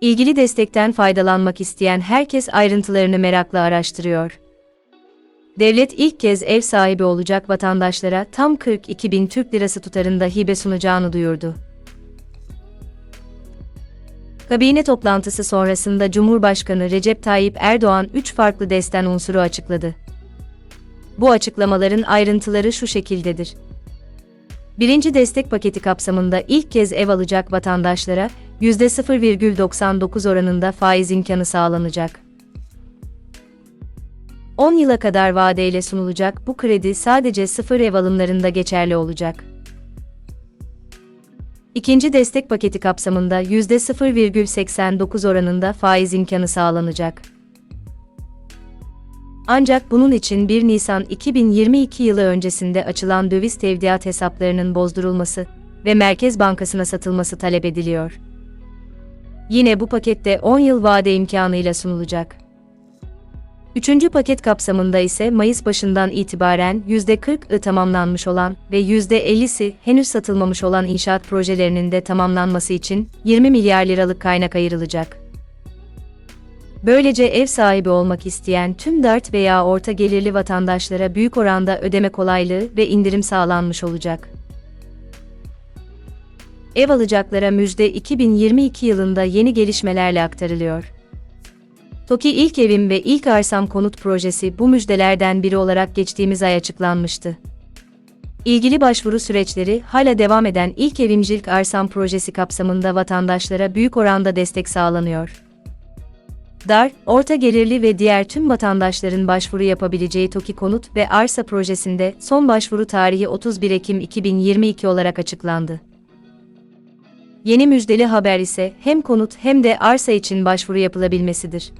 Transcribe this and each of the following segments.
İlgili destekten faydalanmak isteyen herkes ayrıntılarını merakla araştırıyor. Devlet ilk kez ev sahibi olacak vatandaşlara tam 42 bin Türk lirası tutarında hibe sunacağını duyurdu. Kabine toplantısı sonrasında Cumhurbaşkanı Recep Tayyip Erdoğan 3 farklı desten unsuru açıkladı. Bu açıklamaların ayrıntıları şu şekildedir. Birinci destek paketi kapsamında ilk kez ev alacak vatandaşlara %0,99 oranında faiz imkanı sağlanacak. 10 yıla kadar vadeyle sunulacak bu kredi sadece sıfır ev alımlarında geçerli olacak. İkinci destek paketi kapsamında %0,89 oranında faiz imkanı sağlanacak. Ancak bunun için 1 Nisan 2022 yılı öncesinde açılan döviz tevdiat hesaplarının bozdurulması ve Merkez Bankası'na satılması talep ediliyor. Yine bu pakette 10 yıl vade imkanıyla sunulacak. Üçüncü paket kapsamında ise Mayıs başından itibaren %40'ı tamamlanmış olan ve %50'si henüz satılmamış olan inşaat projelerinin de tamamlanması için 20 milyar liralık kaynak ayrılacak. Böylece ev sahibi olmak isteyen tüm dart veya orta gelirli vatandaşlara büyük oranda ödeme kolaylığı ve indirim sağlanmış olacak. Ev alacaklara müjde 2022 yılında yeni gelişmelerle aktarılıyor. TOKİ İlk Evim ve İlk Arsam Konut Projesi bu müjdelerden biri olarak geçtiğimiz ay açıklanmıştı. İlgili başvuru süreçleri hala devam eden İlk Evimcilik Arsam Projesi kapsamında vatandaşlara büyük oranda destek sağlanıyor. Dar, orta gelirli ve diğer tüm vatandaşların başvuru yapabileceği TOKİ Konut ve Arsa Projesi'nde son başvuru tarihi 31 Ekim 2022 olarak açıklandı. Yeni müjdeli haber ise hem konut hem de arsa için başvuru yapılabilmesidir.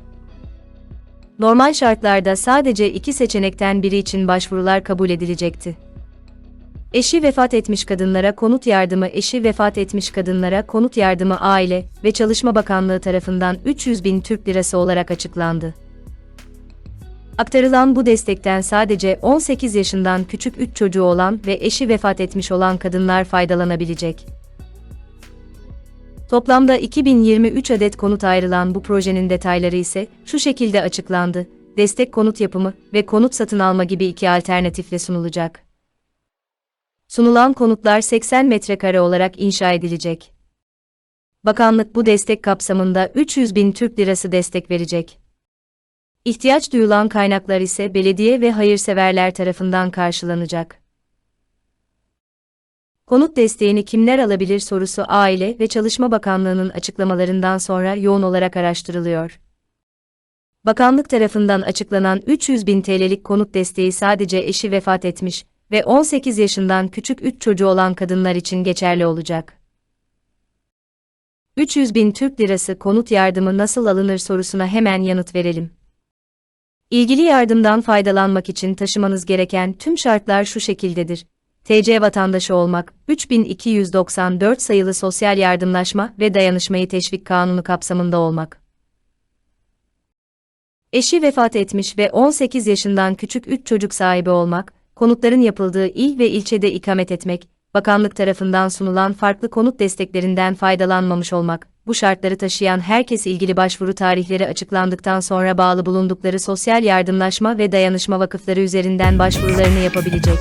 Normal şartlarda sadece iki seçenekten biri için başvurular kabul edilecekti. Eşi vefat etmiş kadınlara konut yardımı eşi vefat etmiş kadınlara konut yardımı Aile ve Çalışma Bakanlığı tarafından 300 bin Türk Lirası olarak açıklandı. Aktarılan bu destekten sadece 18 yaşından küçük 3 çocuğu olan ve eşi vefat etmiş olan kadınlar faydalanabilecek. Toplamda 2023 adet konut ayrılan bu projenin detayları ise şu şekilde açıklandı. Destek konut yapımı ve konut satın alma gibi iki alternatifle sunulacak. Sunulan konutlar 80 metrekare olarak inşa edilecek. Bakanlık bu destek kapsamında 300 bin Türk lirası destek verecek. İhtiyaç duyulan kaynaklar ise belediye ve hayırseverler tarafından karşılanacak. Konut desteğini kimler alabilir sorusu Aile ve Çalışma Bakanlığı'nın açıklamalarından sonra yoğun olarak araştırılıyor. Bakanlık tarafından açıklanan 300 bin TL'lik konut desteği sadece eşi vefat etmiş ve 18 yaşından küçük 3 çocuğu olan kadınlar için geçerli olacak. 300 bin Türk Lirası konut yardımı nasıl alınır sorusuna hemen yanıt verelim. İlgili yardımdan faydalanmak için taşımanız gereken tüm şartlar şu şekildedir. TC vatandaşı olmak, 3294 sayılı Sosyal Yardımlaşma ve Dayanışmayı Teşvik Kanunu kapsamında olmak. Eşi vefat etmiş ve 18 yaşından küçük 3 çocuk sahibi olmak, konutların yapıldığı il ve ilçede ikamet etmek, bakanlık tarafından sunulan farklı konut desteklerinden faydalanmamış olmak, bu şartları taşıyan herkes ilgili başvuru tarihleri açıklandıktan sonra bağlı bulundukları sosyal yardımlaşma ve dayanışma vakıfları üzerinden başvurularını yapabilecek.